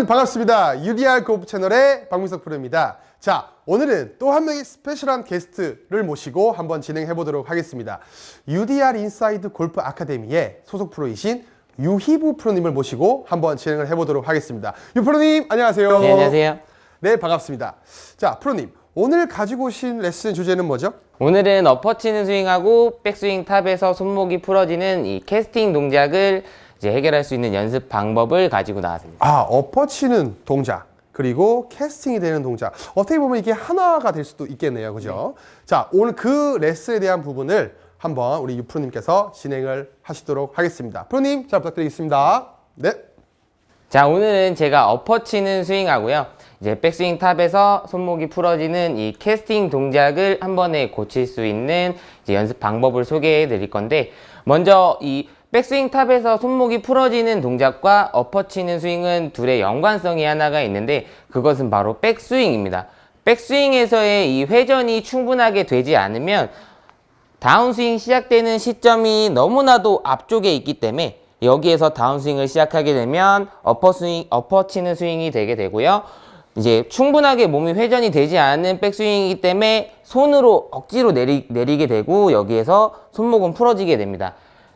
여러분 반갑습니다. UDR 골프 채널의 박민석 프로입니다. 자, 오늘은 또 한 명의 스페셜한 게스트를 모시고 한번 진행해 보도록 하겠습니다. UDR 인사이드 골프 아카데미의 소속 프로이신 유희부 프로님을 모시고 한번 진행을 해 보도록 하겠습니다. 유 프로님 안녕하세요. 네, 안녕하세요. 네, 반갑습니다. 자, 프로님 오늘 가지고 오신 레슨 주제는 뭐죠? 오늘은 엎어치는 스윙하고 백스윙 탑에서 손목이 풀어지는 이 캐스팅 동작을 이제 해결할 수 있는 연습 방법을 가지고 나왔습니다. 아, 엎어치는 동작. 그리고 캐스팅이 되는 동작. 어떻게 보면 이게 하나가 될 수도 있겠네요. 그죠? 자, 오늘 그 레슨에 대한 부분을 한번 우리 유프로님께서 진행을 하시도록 하겠습니다. 프로님, 잘 부탁드리겠습니다. 네. 자, 오늘은 제가 엎어치는 스윙하고요. 이제 백스윙 탑에서 손목이 풀어지는 이 캐스팅 동작을 한 번에 고칠 수 있는 연습 방법을 소개해 드릴 건데, 먼저 이 백스윙 탑에서 손목이 풀어지는 동작과 엎어치는 스윙은 둘의 연관성이 하나가 있는데, 그것은 바로 백스윙입니다. 백스윙에서의 이 회전이 충분하게 되지 않으면 다운스윙 시작되는 시점이 너무나도 앞쪽에 있기 때문에 여기에서 다운스윙을 시작하게 되면 어퍼스윙, 어퍼치는 스윙이 되게 되고요. 이제 충분하게 몸이 회전이 되지 않는 백스윙이기 때문에 손으로 억지로 내리, 내리게 되고 여기에서 손목은 풀어지게 됩니다.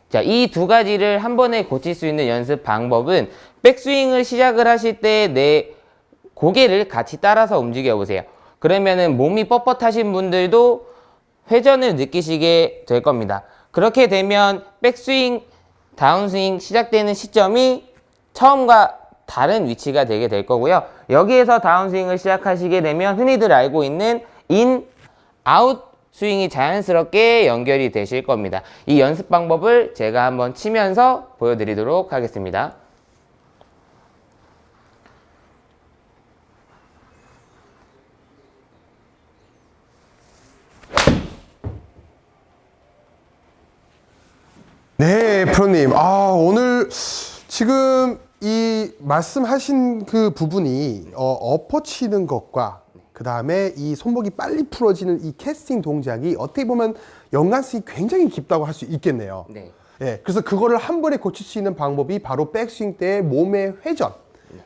자, 이 두 가지를 한 번에 고칠 수 있는 연습 방법은 백스윙을 시작을 하실 때 내 고개를 같이 따라서 움직여 보세요. 그러면은 몸이 뻣뻣하신 분들도 회전을 느끼시게 될 겁니다. 그렇게 되면 백스윙, 다운스윙 시작되는 시점이 처음과 다른 위치가 되게 될 거고요. 여기에서 다운스윙을 시작하시게 되면 흔히들 알고 있는 인, 아웃 스윙이 자연스럽게 연결이 되실 겁니다. 이 연습 방법을 제가 한번 치면서 보여드리도록 하겠습니다. 네, 프로님. 아, 오늘 지금 이 말씀하신 그 부분이 어, 엎어치는 것과 그 다음에 이 손목이 빨리 풀어지는 이 캐스팅 동작이 어떻게 보면 연관성이 굉장히 깊다고 할 수 있겠네요. 네. 예, 그래서 그거를 한 번에 고칠 수 있는 방법이 바로 백스윙 때의 몸의 회전,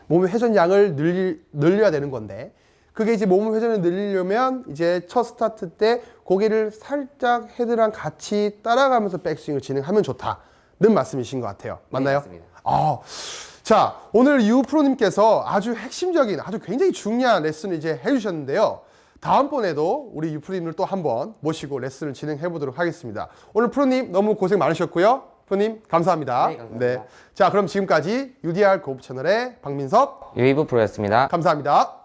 몸의 회전 양을 늘리, 늘려야 되는 건데, 그게 이제 몸의 회전을 늘리려면 이제 첫 스타트 때 고개를 살짝 헤드랑 같이 따라가면서 백스윙을 진행하면 좋다는 말씀이신 것 같아요. 맞나요? 맞습니다. 아, 자, 오늘 유 프로님께서 아주 핵심적인, 아주 굉장히 중요한 레슨을 이제 해주셨는데요. 다음번에도 우리 유 프로님을 또 한번 모시고 레슨을 진행해 보도록 하겠습니다. 오늘 프로님 너무 고생 많으셨고요. 프로님 감사합니다. 네, 감사합니다. 자, 그럼 지금까지 UDR 골프 채널의 박민석 유이브 프로였습니다. 감사합니다.